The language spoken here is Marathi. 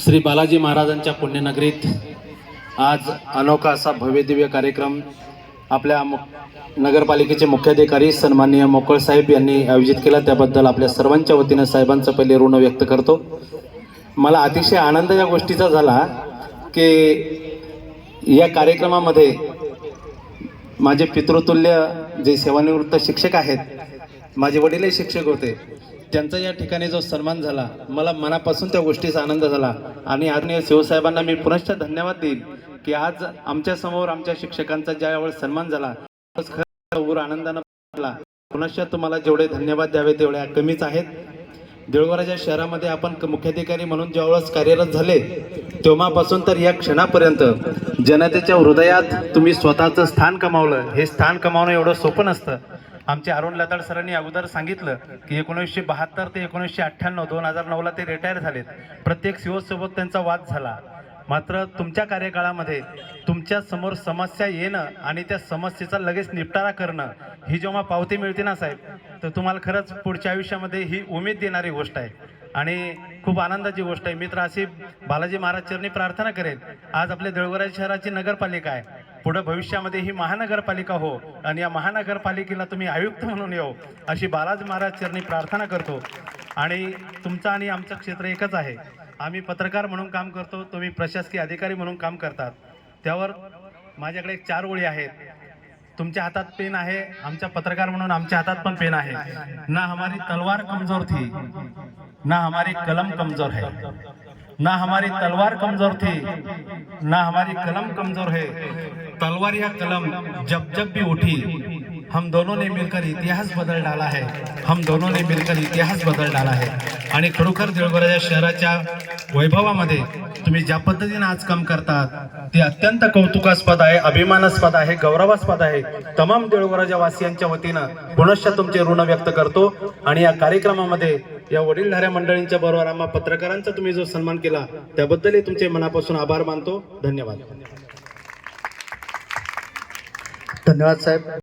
श्री बालाजी महाराजांच्या पुण्यनगरीत आज अनोखा असा भव्यदिव्य कार्यक्रम आपल्या मु नगरपालिकेचे मुख्याधिकारी सन्माननीय मोकळ साहेब यांनी आयोजित केला. त्याबद्दल आपल्या सर्वांच्या वतीनं साहेबांचं पहिले ऋण व्यक्त करतो. मला अतिशय आनंद या गोष्टीचा झाला की या कार्यक्रमामध्ये माझे पितृतुल्य जे सेवानिवृत्त शिक्षक आहेत माझे वडीलही शिक्षक होते. त्यांचा या ठिकाणी जो सन्मान झाला मला मनापासून त्या गोष्टीचा आनंद झाला. आणि आदरणीय शिवसाहेबांना मी पुनश्च धन्यवाद देईन की आज आमच्यासमोर आमच्या शिक्षकांचा ज्यावेळेस सन्मान झाला खरं ऊर आनंदानं पुनश्च तुम्हाला जेवढे धन्यवाद द्यावे तेवढे कमीच आहेत. देऊळवराच्या शहरामध्ये आपण मुख्याधिकारी म्हणून ज्यावेळेस कार्यरत झाले तेव्हापासून तर या क्षणापर्यंत जनतेच्या हृदयात तुम्ही स्वतःचं स्थान कमावलं. हे स्थान कमावणं एवढं सोपं नसतं. आमचे अरुण लताड सरांनी अगोदर सांगितलं की एकोणीसशे बहात्तर ते एकोणीसशे अठ्ठ्याण्णव दोन हजार नऊला ते रिटायर झालेत. प्रत्येक सीओसोबत त्यांचा वाद झाला. मात्र तुमच्या कार्यकाळामध्ये तुमच्यासमोर समस्या येणं आणि त्या समस्येचा लगेच निपटारा करणं ही जेव्हा पावती मिळते ना साहेब तर तुम्हाला खरंच पुढच्या आयुष्यामध्ये ही उमेद देणारी गोष्ट आहे. आणि खूप आनंदाची गोष्ट आहे. मित्र अशी बालाजी महाराज चरणी प्रार्थना करेन आज आपल्या देवघरा शहराची नगरपालिका आहे. पुढे भविष्यामध्ये ही महानगरपालिका हो आणि या महानगरपालिकेला तुम्ही आयुक्त म्हणून येऊ अशी बालाजी महाराज चरणी प्रार्थना करतो. आणि तुमचं आणि आमचं क्षेत्र एकच आहे. आम्ही पत्रकार म्हणून काम करतो तुम्ही प्रशासकीय अधिकारी म्हणून काम करतात. त्यावर माझ्याकडे एक चार ओळी आहेत. तुमच्या हातात पेन आहे आमच्या पत्रकार म्हणून आमच्या हातात पण पेन आहे. ना हमारी तलवार कमजोर थी ना हमारी कलम कमजोर है. ना हमारी तलवार कमजोर थी ना हमारी कलम कमजोर है। तलवार या कलम जब जब भी उठी हम दोनों ने मिलकर इतिहास बदल डाला है। हम दोनों ने मिलकर इतिहास बदल डाला है। आणि खरोखर देवघराच्या शहराच्या वैभवामध्ये तुम्ही ज्या पद्धतीने आज काम करतात ते अत्यंत कौतुकास्पद आहे अभिमानास्पद आहे गौरवास्पद आहे. तमाम देवघराच्या वासियांच्या वतीनं पुनश्च तुमचे ऋण व्यक्त करतो. आणि या कार्यक्रमामध्ये या वडीलधाऱ्या मंडळींच्या बरोबर आम्हा पत्रकारांचा तुम्ही जो सन्मान केला त्याबद्दलही तुमचे मनापासून आभार मानतो. धन्यवाद. धन्यवाद साहेब.